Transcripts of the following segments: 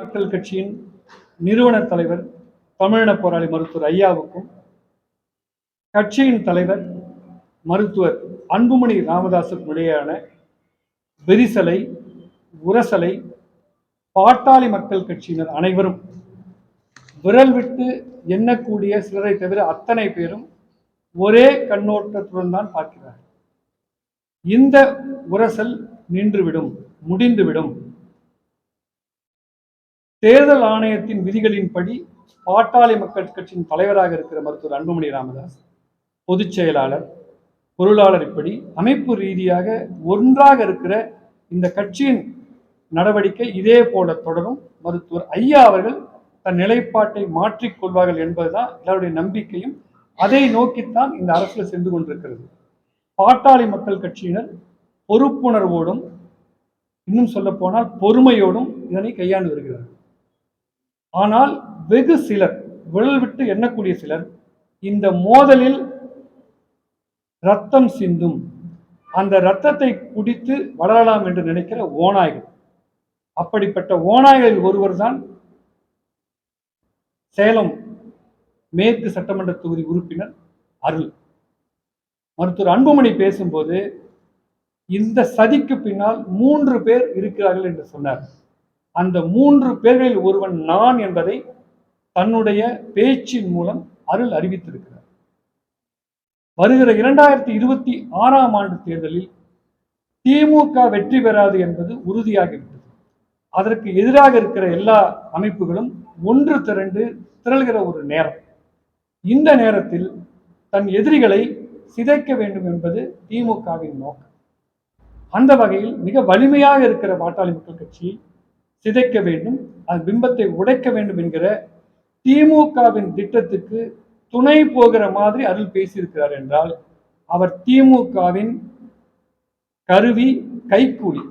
மக்கள் கட்சியின் நிறுவன தலைவர் தமிழின போராளி மருத்துவர் ஐயாவுக்கும் கட்சியின் தலைவர் மருத்துவர் அன்புமணி ராமதாசுக்கும் இடையேயான வெரிசலை உரசலை பாட்டாளி மக்கள் கட்சியினர் அனைவரும் விரல் விட்டு எண்ணக்கூடிய சிலரை தவிர அத்தனை பேரும் ஒரே கண்ணோட்டத்துடன் தான் பார்க்கிறார் இந்த உரசல் நின்றுவிடும் முடிந்துவிடும். தேர்தல் ஆணையத்தின் விதிகளின்படி பாட்டாளி மக்கள் கட்சியின் தலைவராக இருக்கிற மருத்துவர் அன்புமணி ராமதாஸ் பொதுச் செயலாளர் பொருளாளர் இப்படி அமைப்பு ரீதியாக ஒன்றாக இருக்கிற இந்த கட்சியின் நடவடிக்கை இதே போல தொடரும். மருத்துவர் ஐயா அவர்கள் தன் நிலைப்பாட்டை மாற்றிக்கொள்வார்கள் என்பதுதான் எல்லாருடைய நம்பிக்கையும். அதை நோக்கித்தான் இந்த அரசியல் சென்று கொண்டிருக்கிறது. பாட்டாளி மக்கள் கட்சியினர் பொறுப்புணர்வோடும் இன்னும் சொல்ல போனால் பொறுமையோடும் இதனை கையாண்டு வருகிறார்கள். ஆனால் வெகு சிலர் விழல் விட்டு எண்ணக்கூடிய சிலர் இந்த மோதலில் ரத்தம் சிந்தும். அந்த ரத்தத்தை குடித்து வளரலாம் என்று நினைக்கிற ஓநாய்கள். அப்படிப்பட்ட ஓநாய்களில் ஒருவர் தான் சேலம் மேற்கு சட்டமன்ற தொகுதி உறுப்பினர் அருள். மருத்துவர் அன்புமணி பேசும்போது இந்த சதிக்கு பின்னால் மூன்று பேர் இருக்கிறார்கள் என்று சொன்னார். அந்த மூன்று பேர்களில் ஒருவன் நான் என்பதை தன்னுடைய பேச்சின் மூலம் அருள் அறிவித்திருக்கிறார். வருகிற இரண்டாயிரத்தி இருபத்தி ஆறாம் ஆண்டு தேர்தலில் திமுக வெற்றி பெறாது என்பது உறுதியாகிவிட்டது. அதற்கு எதிராக இருக்கிற எல்லா அமைப்புகளும் ஒன்று திரண்டு திரள்கிற ஒரு நேரம். இந்த நேரத்தில் தன் எதிரிகளை சிதைக்க வேண்டும் என்பது திமுகவின் நோக்கம். அந்த வகையில் மிக வலிமையாக இருக்கிற பாட்டாளி மக்கள் கட்சி சிதைக்க வேண்டும் அந்த பிம்பத்தை உடைக்க வேண்டும் என்கிற திமுகவின் திட்டத்துக்கு துணை போகிற மாதிரி அருள் பேசியிருக்கிறார் என்றால் அவர் திமுகவின் கருவி கைக்கூலி.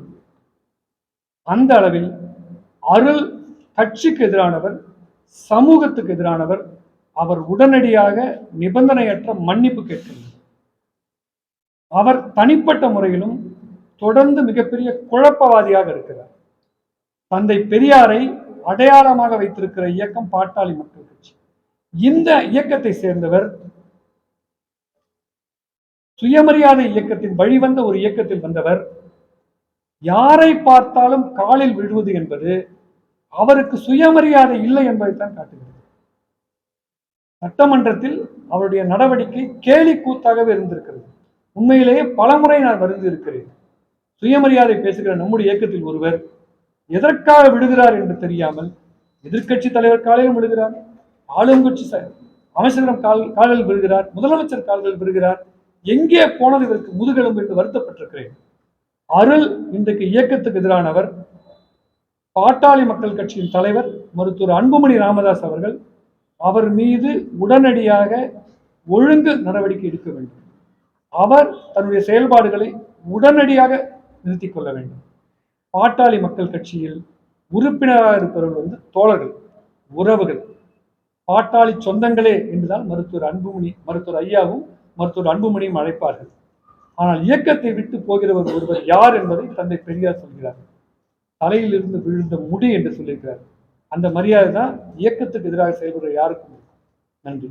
அந்த அளவில் அருள் கட்சிக்கு எதிரானவர் சமூகத்துக்கு எதிரானவர் அவர் உடனடியாக நிபந்தனையற்ற மன்னிப்பு கேட்கின்றார் அவர் தனிப்பட்ட முறையிலும் தொடர்ந்து மிகப்பெரிய குழப்பவாதியாக இருக்கிறார். தந்தை பெரியாரை அடையாளமாக வைத்திருக்கிற இயக்கம் பாட்டாளி மக்கள் கட்சி. இந்த இயக்கத்தை சேர்ந்தவர் சுயமரியாதை இயக்கத்தின் வழிவந்த ஒரு இயக்கத்தில் வந்தவர். யாரை பார்த்தாலும் காலில் விழுவது என்பது அவருக்கு சுயமரியாதை இல்லை என்பதைத்தான் காட்டுகிறது. சட்டமன்றத்தில் அவருடைய நடவடிக்கை கேலி கூத்தாகவே இருந்திருக்கிறது. உண்மையிலேயே பலமுறை நான் வருந்திருக்கிறேன் சுயமரியாதை பேசுகிற நம்முடைய இயக்கத்தில் ஒருவர் எதற்காக விடுகிறார் என்று தெரியாமல் எதிர்கட்சி தலைவர் காலையில் விடுகிறார் ஆளும் கட்சி அமைச்சரிடம் கால் கால்கள் விடுகிறார் முதலமைச்சர் கால்கள் விடுகிறார் எங்கே போனது இவருக்கு முதுகெலும்பு என்று வருத்தப்பட்டிருக்கிறேன். அருள் இன்றைக்கு இயக்கத்துக்கு எதிரானவர் பாட்டாளி மக்கள் கட்சியின் தலைவர் மருத்துவர் அன்புமணி ராமதாஸ் அவர்கள் அவர் மீது உடனடியாக ஒழுங்கு நடவடிக்கை எடுக்க வேண்டும். அவர் தன்னுடைய செயல்பாடுகளை உடனடியாக நிறுத்திக் கொள்ள வேண்டும். பாட்டாளி மக்கள் கட்சியில் உறுப்பினராக இருப்பவர்கள் வந்து தோழர்கள் உறவுகள். பாட்டாளி சொந்தங்களே என்றுதான் மருத்துவர் அன்புமணி மருத்துவர் ஐயாவும் மருத்துவர் அன்புமணியும் அழைப்பார்கள். ஆனால் இயக்கத்தை விட்டு போகிறவர் ஒருவர் யார் என்பதை தந்தை பெரியார் சொல்கிறார். தலையில் இருந்து விழுந்த முடி என்று சொல்லியிருக்கிறார். அந்த மரியாதை தான் இயக்கத்துக்கு எதிராக செயல்படுற யாருக்கும் நன்றி.